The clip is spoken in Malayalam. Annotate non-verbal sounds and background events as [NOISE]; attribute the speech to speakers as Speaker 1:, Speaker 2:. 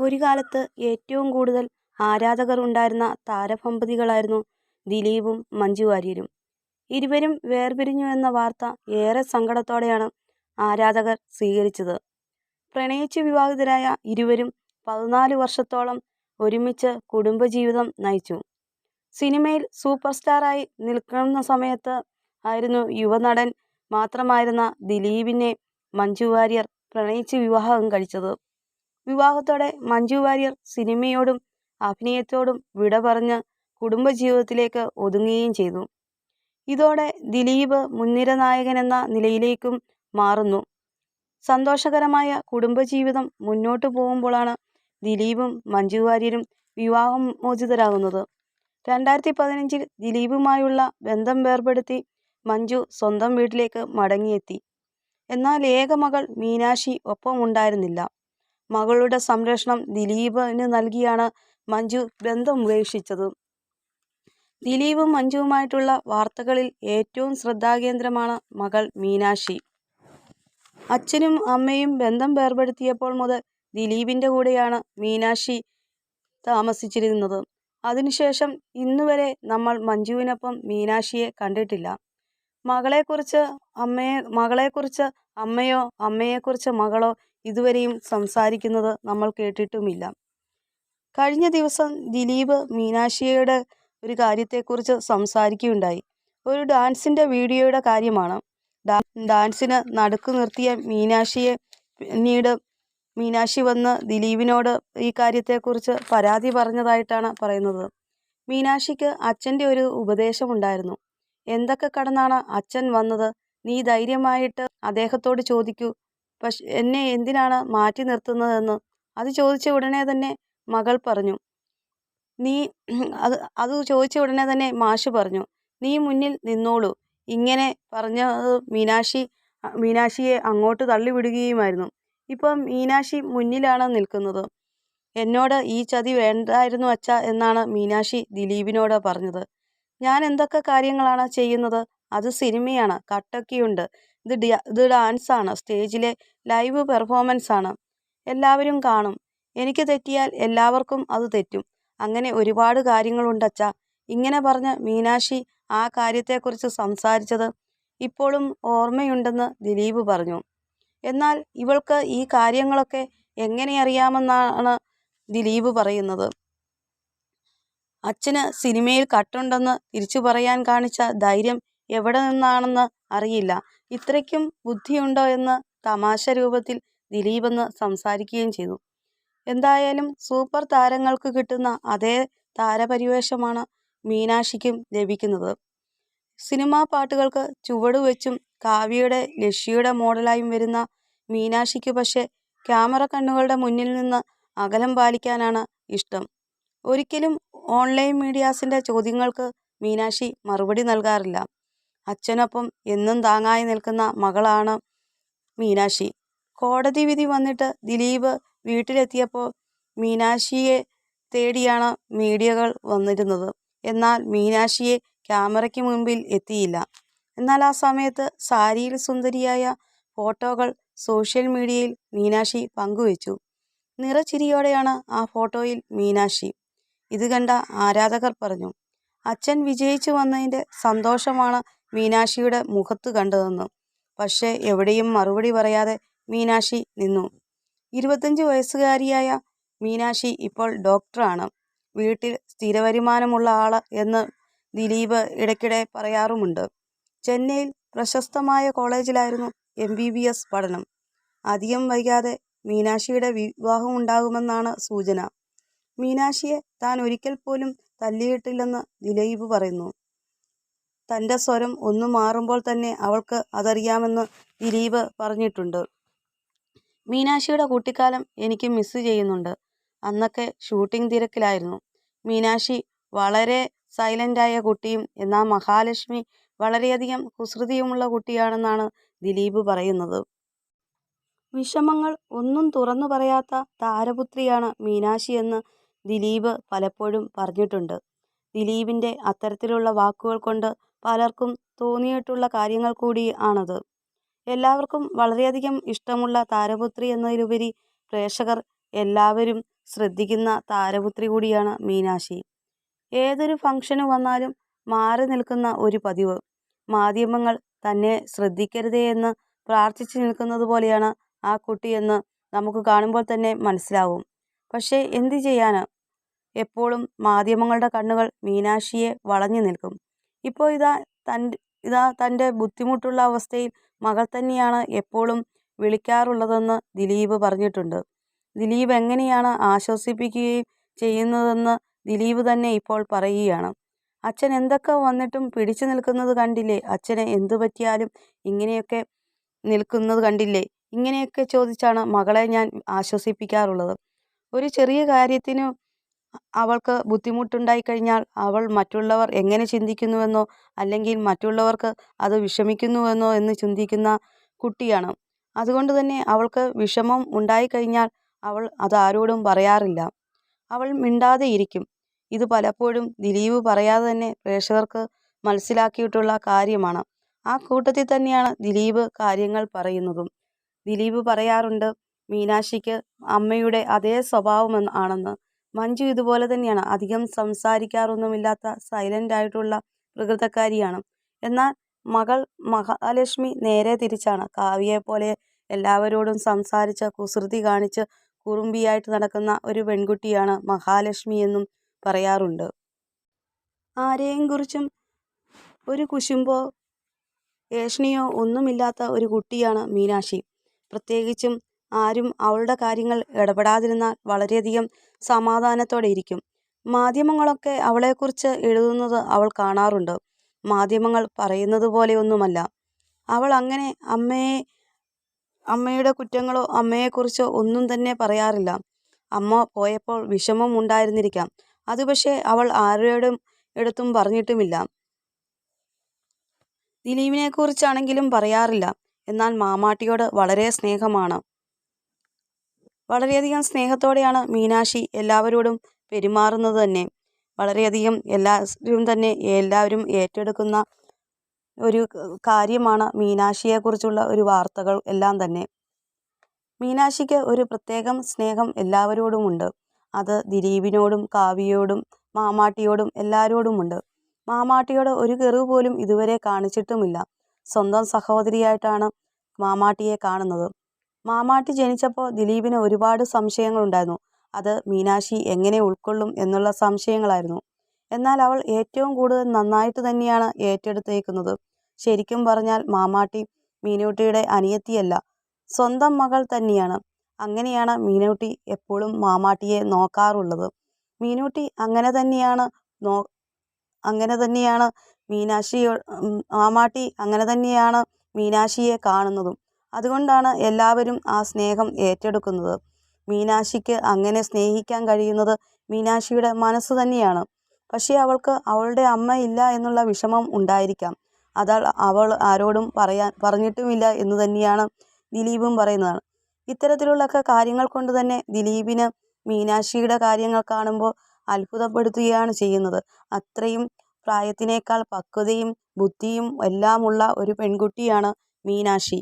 Speaker 1: ഒരു കാലത്ത് ഏറ്റവും കൂടുതൽ ആരാധകർ ഉണ്ടായിരുന്ന താരദമ്പതികളായിരുന്നു ദിലീപും മഞ്ജു വാര്യരും. ഇരുവരും വേർപിരിഞ്ഞു എന്ന വാർത്ത ഏറെ സങ്കടത്തോടെയാണ് ആരാധകർ സ്വീകരിച്ചത്. പ്രണയിച്ച് വിവാഹിതരായ ഇരുവരും പതിനാല് വർഷത്തോളം ഒരുമിച്ച് കുടുംബജീവിതം നയിച്ചു. സിനിമയിൽ സൂപ്പർ സ്റ്റാറായി നിൽക്കുന്ന സമയത്ത് ആയിരുന്നു യുവനടൻ മാത്രമായിരുന്ന ദിലീപിനെ മഞ്ജു വാര്യർ പ്രണയിച്ച് വിവാഹം കഴിച്ചത്. വിവാഹത്തോടെ മഞ്ജു വാര്യർ സിനിമയോടും അഭിനയത്തോടും വിട പറഞ്ഞ് കുടുംബജീവിതത്തിലേക്ക് ഒതുങ്ങുകയും ചെയ്തു. ഇതോടെ ദിലീപ് മുൻനിര നായകൻ എന്ന നിലയിലേക്കും മാറുന്നു. സന്തോഷകരമായ കുടുംബജീവിതം മുന്നോട്ടു പോകുമ്പോഴാണ് ദിലീപും മഞ്ജു വാര്യരും വിവാഹം മോചിതരാകുന്നത് രണ്ടായിരത്തി പതിനഞ്ചിൽ ദിലീപുമായുള്ള ബന്ധം വേർപെടുത്തി മഞ്ജു സ്വന്തം വീട്ടിലേക്ക് മടങ്ങിയെത്തി. എന്നാൽ ഏക മകൾ മീനാക്ഷി ഒപ്പമുണ്ടായിരുന്നില്ല. മകളുടെ സംരക്ഷണം ദിലീപിന് നൽകിയാണ് മഞ്ജു ബന്ധം ഉപേക്ഷിച്ചത്. ദിലീപും മഞ്ജുവുമായിട്ടുള്ള വാർത്തകളിൽ ഏറ്റവും ശ്രദ്ധാകേന്ദ്രമാണ് മകൾ മീനാക്ഷി. അച്ഛനും അമ്മയും ബന്ധം വേർപെടുത്തിയപ്പോൾ മുതൽ ദിലീപിന്റെ കൂടെയാണ് മീനാക്ഷി താമസിച്ചിരുന്നത്. അതിനുശേഷം ഇന്നുവരെ നമ്മൾ മഞ്ജുവിനൊപ്പം മീനാക്ഷിയെ കണ്ടിട്ടില്ല. മകളെക്കുറിച്ച് അമ്മയെ മകളെക്കുറിച്ച് അമ്മയോ അമ്മയെക്കുറിച്ച് മകളോ ഇതുവരെയും സംസാരിക്കുന്നത് നമ്മൾ കേട്ടിട്ടുമില്ല. കഴിഞ്ഞ ദിവസം ദിലീപ് മീനാക്ഷിയുടെ ഒരു കാര്യത്തെക്കുറിച്ച് സംസാരിക്കുകയുണ്ടായി. ഒരു ഡാൻസിന്റെ വീഡിയോയുടെ കാര്യമാണ്. ഡാൻസിന് നടുക്ക് നിർത്തിയ മീനാക്ഷിയെ പിന്നീട് മീനാക്ഷി വന്ന് ദിലീപിനോട് ഈ കാര്യത്തെക്കുറിച്ച് പരാതി പറഞ്ഞതായിട്ടാണ് പറയുന്നത്. മീനാക്ഷിക്ക് അച്ഛന്റെ ഒരു ഉപദേശമുണ്ടായിരുന്നു. എന്തൊക്കെ കടന്നാണ് അച്ഛൻ വന്നത്. നീ ധൈര്യമായിട്ട് അദ്ദേഹത്തോട് ചോദിക്കൂ. എന്നെ എന്തിനാണ് മാറ്റി നിർത്തുന്നതെന്ന്. അത് ചോദിച്ച ഉടനെ തന്നെ മകൾ പറഞ്ഞു. നീ [CLEARS THROAT] അത് അത് ചോദിച്ച ഉടനെ തന്നെ മാഷ് പറഞ്ഞു. നീ മുന്നിൽ നിന്നോളൂ. ഇങ്ങനെ പറഞ്ഞത് മീനാക്ഷി മീനാക്ഷിയെ അങ്ങോട്ട് തള്ളിവിടുകയുമായിരുന്നു. ഇപ്പം മീനാക്ഷി മുന്നിലാണ് നിൽക്കുന്നത്. എന്നോട് ഈ ചതി വേണ്ടായിരുന്നു അച്ഛ എന്നാണ് മീനാക്ഷി ദിലീപിനോട് പറഞ്ഞത്. ഞാൻ എന്തൊക്കെ കാര്യങ്ങളാണ് ചെയ്യുന്നത്. അത് സിനിമയാണ്. കട്ടൊക്കെയുണ്ട്. ഇത് ഇത് ഡാൻസാണ്. സ്റ്റേജിലെ ലൈവ് പെർഫോമൻസ് ആണ് എല്ലാവരും കാണും. എനിക്ക് തെറ്റിയാൽ എല്ലാവർക്കും അത് തെറ്റും. അങ്ങനെ ഒരുപാട് കാര്യങ്ങളുണ്ടച്ഛാ. ഇങ്ങനെ പറഞ്ഞ മീനാക്ഷി ആ കാര്യത്തെക്കുറിച്ച് സംസാരിച്ചത് ഇപ്പോഴും ഓർമ്മയുണ്ടെന്ന് ദിലീപ് പറഞ്ഞു. എന്നാൽ ഇവൾക്ക് ഈ കാര്യങ്ങളൊക്കെ എങ്ങനെ അറിയാമെന്നാണ് ദിലീപ് പറയുന്നത്. അച്ഛന് സിനിമയിൽ കട്ടുണ്ടെന്ന് തിരിച്ചു പറയാൻ കാണിച്ച ധൈര്യം എവിടെ നിന്നാണെന്ന് അറിയില്ല. ഇത്രയ്ക്കും ബുദ്ധിയുണ്ടോ എന്ന് തമാശ രൂപത്തിൽ ദിലീപെന്ന് സംസാരിക്കുകയും ചെയ്തു. എന്തായാലും സൂപ്പർ താരങ്ങൾക്ക് കിട്ടുന്ന അതേ താരപരിവേഷമാണ് മീനാക്ഷിക്കും ലഭിക്കുന്നത്. സിനിമാ പാട്ടുകൾക്ക് ചുവടുവെച്ചും കാവ്യയുടെ ലക്ഷ്യയുടെ മോഡലായും വരുന്ന മീനാക്ഷിക്ക് പക്ഷേ ക്യാമറക്കണ്ണുകളുടെ മുന്നിൽ നിന്ന് അകലം പാലിക്കാനാണ് ഇഷ്ടം. ഒരിക്കലും ഓൺലൈൻ മീഡിയാസിന്റെ ചോദ്യങ്ങൾക്ക് മീനാക്ഷി മറുപടി നൽകാറില്ല. അച്ഛനൊപ്പം എന്നും താങ്ങായി നിൽക്കുന്ന മകളാണ് മീനാക്ഷി. കോടതി വിധി വന്നിട്ട് ദിലീപ് വീട്ടിലെത്തിയപ്പോൾ മീനാക്ഷിയെ തേടിയാണ് മീഡിയകൾ വന്നിരുന്നത്. എന്നാൽ മീനാക്ഷിയെ ക്യാമറയ്ക്ക് മുൻപിൽ എത്തിയില്ല. എന്നാൽ ആ സമയത്ത് സാരിയിൽ സുന്ദരിയായ ഫോട്ടോകൾ സോഷ്യൽ മീഡിയയിൽ മീനാക്ഷി പങ്കുവച്ചു നിറച്ചിരിയോടെയാണ് ആ ഫോട്ടോയിൽ മീനാക്ഷി. ഇത് കണ്ട ആരാധകർ പറഞ്ഞു. അച്ഛൻ വിജയിച്ചു വന്നതിന്റെ സന്തോഷമാണ് മീനാക്ഷിയുടെ മുഖത്ത് കണ്ടുതന്നു പക്ഷേ എവിടെയും മറുപടി പറയാതെ മീനാക്ഷി നിന്നു. ഇരുപത്തഞ്ച് വയസ്സുകാരിയായ മീനാക്ഷി ഇപ്പോൾ ഡോക്ടറാണ്. വീട്ടിൽ സ്ഥിരവരുമാനമുള്ള ആൾ എന്ന് ദിലീപ് ഇടയ്ക്കിടെ പറയാറുമുണ്ട്. ചെന്നൈയിൽ പ്രശസ്തമായ കോളേജിലായിരുന്നു എം ബി ബി എസ് പഠനം. അധികം വൈകാതെ മീനാക്ഷിയുടെ വിവാഹമുണ്ടാകുമെന്നാണ് സൂചന. മീനാക്ഷിയെ താൻ ഒരിക്കൽ പോലും തല്ലിയിട്ടില്ലെന്ന് ദിലീപ് പറയുന്നു. തന്റെ സ്വരം ഒന്ന് മാറുമ്പോൾ തന്നെ അവൾക്ക് അതറിയാമെന്ന് ദിലീപ് പറഞ്ഞിട്ടുണ്ട്. മീനാക്ഷിയുടെ കുട്ടിക്കാലം എനിക്ക് മിസ് ചെയ്യുന്നുണ്ട്. അന്നൊക്കെ ഷൂട്ടിംഗ് തിരക്കിലായിരുന്നു. മീനാക്ഷി വളരെ സൈലന്റായ കുട്ടിയും എന്നാൽ മഹാലക്ഷ്മി വളരെയധികം കുസൃതിയുമുള്ള കുട്ടിയാണെന്നാണ് ദിലീപ് പറയുന്നത്. വിഷമങ്ങൾ ഒന്നും തുറന്നു പറയാത്ത താരപുത്രിയാണ് മീനാക്ഷി എന്ന് ദിലീപ് പലപ്പോഴും പറഞ്ഞിട്ടുണ്ട്. ദിലീപിന്റെ അത്തരത്തിലുള്ള വാക്കുകൾ കൊണ്ട് പലർക്കും തോന്നിയിട്ടുള്ള കാര്യങ്ങൾ കൂടി ആണത്. എല്ലാവർക്കും വളരെയധികം ഇഷ്ടമുള്ള താരപുത്രി എന്നതിലുപരി പ്രേക്ഷകർ എല്ലാവരും ശ്രദ്ധിക്കുന്ന താരപുത്രി കൂടിയാണ് മീനാശി ഏതൊരു ഫംഗ്ഷന് വന്നാലും മാറി നിൽക്കുന്ന ഒരു പതിവ്. മാധ്യമങ്ങൾ തന്നെ ശ്രദ്ധിക്കരുതേ എന്ന് പ്രാർത്ഥിച്ചു നിൽക്കുന്നത് പോലെയാണ് ആ കുട്ടിയെന്ന് നമുക്ക് കാണുമ്പോൾ തന്നെ മനസ്സിലാവും. പക്ഷേ എന്തു ചെയ്യാന്? എപ്പോഴും മാധ്യമങ്ങളുടെ കണ്ണുകൾ മീനാക്ഷിയെ വളഞ്ഞു നിൽക്കും. ഇപ്പോൾ ഇതാ തന്റെ ഇതാ തന്റെ ബുദ്ധിമുട്ടുള്ള അവസ്ഥയിൽ മകൾ തന്നെയാണ് എപ്പോഴും വിളിക്കാറുള്ളതെന്ന് ദിലീപ് പറഞ്ഞിട്ടുണ്ട്. ദിലീപ് എങ്ങനെയാണ് ആശ്വസിപ്പിക്കുകയും ചെയ്യുന്നതെന്ന് ദിലീപ് തന്നെ ഇപ്പോൾ പറയുകയാണ്. അച്ഛൻ എന്തൊക്കെ വന്നിട്ടും പിടിച്ചു നിൽക്കുന്നത് കണ്ടില്ലേ? അച്ഛനെ എന്തു പറ്റിയാലും ഇങ്ങനെയൊക്കെ നിൽക്കുന്നത് കണ്ടില്ലേ? ഇങ്ങനെയൊക്കെ ചോദിച്ചാണ് മകളെ ഞാൻ ആശ്വസിപ്പിക്കാറുള്ളത്. ഒരു ചെറിയ കാര്യത്തിന് അവൾക്ക് ബുദ്ധിമുട്ടുണ്ടായി കഴിഞ്ഞാൽ അവൾ മറ്റുള്ളവർ എങ്ങനെ ചിന്തിക്കുന്നുവെന്നോ അല്ലെങ്കിൽ മറ്റുള്ളവർക്ക് അത് വിഷമിക്കുന്നുവെന്നോ എന്ന് ചിന്തിക്കുന്ന കുട്ടിയാണ്. അതുകൊണ്ട് തന്നെ അവൾക്ക് വിഷമം ഉണ്ടായിക്കഴിഞ്ഞാൽ അവൾ അത് ആരോടും പറയാറില്ല. അവൾ മിണ്ടാതെ ഇരിക്കും. ഇത് പലപ്പോഴും ദിലീപ് പറയാതെ തന്നെ പ്രേക്ഷകർക്ക് മനസ്സിലാക്കിയിട്ടുള്ള കാര്യമാണ്. ആ കൂട്ടത്തിൽ തന്നെയാണ് ദിലീപ് കാര്യങ്ങൾ പറയുന്നതും. ദിലീപ് പറയാറുണ്ട് മീനാക്ഷിക്ക് അമ്മയുടെ അതേ സ്വഭാവം ആണെന്ന്. മഞ്ജു ഇതുപോലെ തന്നെയാണ്. അധികം സംസാരിക്കാറൊന്നുമില്ലാത്ത സൈലന്റ് ആയിട്ടുള്ള പ്രകൃതക്കാരിയാണ്. എന്നാൽ മകൾ മഹാലക്ഷ്മി നേരെ തിരിച്ചാണ്. കാവ്യയെ പോലെ എല്ലാവരോടും സംസാരിച്ച് കുസൃതി കാണിച്ച് കുറുമ്പിയായിട്ട് നടക്കുന്ന ഒരു പെൺകുട്ടിയാണ് മഹാലക്ഷ്മി എന്നും പറയാറുണ്ട്. ആരെയും കുറിച്ചും ഒരു കുശുമ്പോ ഏഷണിയോ ഒന്നുമില്ലാത്ത ഒരു കുട്ടിയാണ് മീനാക്ഷി. പ്രത്യേകിച്ചും ആരും അവളുടെ കാര്യങ്ങൾ ഇടപെടാതിരുന്നാൽ വളരെയധികം സമാധാനത്തോടെ ഇരിക്കും മാധ്യമങ്ങളൊക്കെ അവളെക്കുറിച്ച് എഴുതുന്നത് അവൾ കാണാറുണ്ട്. മാധ്യമങ്ങൾ പറയുന്നത് പോലെയൊന്നുമല്ല അവൾ അങ്ങനെ അമ്മയെ അമ്മയുടെ കുറ്റങ്ങളോ അമ്മയെക്കുറിച്ചോ ഒന്നും തന്നെ പറയാറില്ല. അമ്മ പോയപ്പോൾ വിഷമം ഉണ്ടായിരുന്നിരിക്കാം. അത് പക്ഷേ അവൾ ആരോടും എടുത്തും പറഞ്ഞിട്ടുമില്ല. ദിലീപിനെക്കുറിച്ചാണെങ്കിലും പറയാറില്ല. എന്നാൽ മാമാട്ടിയോട് വളരെ സ്നേഹമാണ്. വളരെയധികം സ്നേഹത്തോടെയാണ് മീനാക്ഷി എല്ലാവരോടും പെരുമാറുന്നത് തന്നെ. വളരെയധികം എല്ലാവരും തന്നെ എല്ലാവരും ഏറ്റെടുക്കുന്ന ഒരു കാര്യമാണ് മീനാക്ഷിയെക്കുറിച്ചുള്ള ഒരു വാർത്തകൾ എല്ലാം തന്നെ. മീനാക്ഷിക്ക് ഒരു പ്രത്യേകം സ്നേഹം എല്ലാവരോടുമുണ്ട്. അത് ദിലീപിനോടും കാവ്യയോടും മാമാട്ടിയോടും എല്ലാവരോടുമുണ്ട്. മാമാട്ടിയോട് ഒരു കെറിവ് പോലും ഇതുവരെ കാണിച്ചിട്ടുമില്ല. സ്വന്തം സഹോദരിയായിട്ടാണ് മാമാട്ടിയെ കാണുന്നത്. മാമാട്ടി ജനിച്ചപ്പോൾ ദിലീപിന് ഒരുപാട് സംശയങ്ങളുണ്ടായിരുന്നു. അത് മീനാക്ഷി എങ്ങനെ ഉൾക്കൊള്ളും എന്നുള്ള സംശയങ്ങളായിരുന്നു. എന്നാൽ അവൾ ഏറ്റവും കൂടുതൽ നന്നായിട്ട് തന്നെയാണ് ഏറ്റെടുത്തേക്കുന്നത്. ശരിക്കും പറഞ്ഞാൽ മാമാട്ടി മീനൂട്ടിയുടെ അനിയത്തിയല്ല സ്വന്തം മകൾ തന്നെയാണ്. അങ്ങനെയാണ് മീനൂട്ടി എപ്പോഴും മാമാട്ടിയെ നോക്കാറുള്ളത്. മീനൂട്ടി അങ്ങനെ തന്നെയാണ് നോ അങ്ങനെ തന്നെയാണ് മീനാക്ഷിയോ മാമാട്ടി അങ്ങനെ തന്നെയാണ് മീനാക്ഷിയെ കാണുന്നതും. അതുകൊണ്ടാണ് എല്ലാവരും ആ സ്നേഹം ഏറ്റെടുക്കുന്നത്. മീനാക്ഷിക്ക് അങ്ങനെ സ്നേഹിക്കാൻ കഴിയുന്നത് മീനാക്ഷിയുടെ മനസ്സ് തന്നെയാണ്. പക്ഷേ അവൾക്ക് അവളുടെ അമ്മ ഇല്ല എന്നുള്ള വിഷമം ഉണ്ടായിരിക്കാം. അതാൾ അവൾ ആരോടും പറയാൻ പറഞ്ഞിട്ടുമില്ല എന്ന് തന്നെയാണ് ദിലീപും പറയുന്നത്. ഇത്തരത്തിലുള്ളൊക്കെ കാര്യങ്ങൾ കൊണ്ട് തന്നെ ദിലീപിന് മീനാക്ഷിയുടെ കാര്യങ്ങൾ കാണുമ്പോൾ അത്ഭുതപ്പെടുത്തുകയാണ് ചെയ്യുന്നത്. അത്രയും പ്രായത്തിനേക്കാൾ പക്വതയും ബുദ്ധിയും എല്ലാമുള്ള ഒരു പെൺകുട്ടിയാണ് മീനാക്ഷി.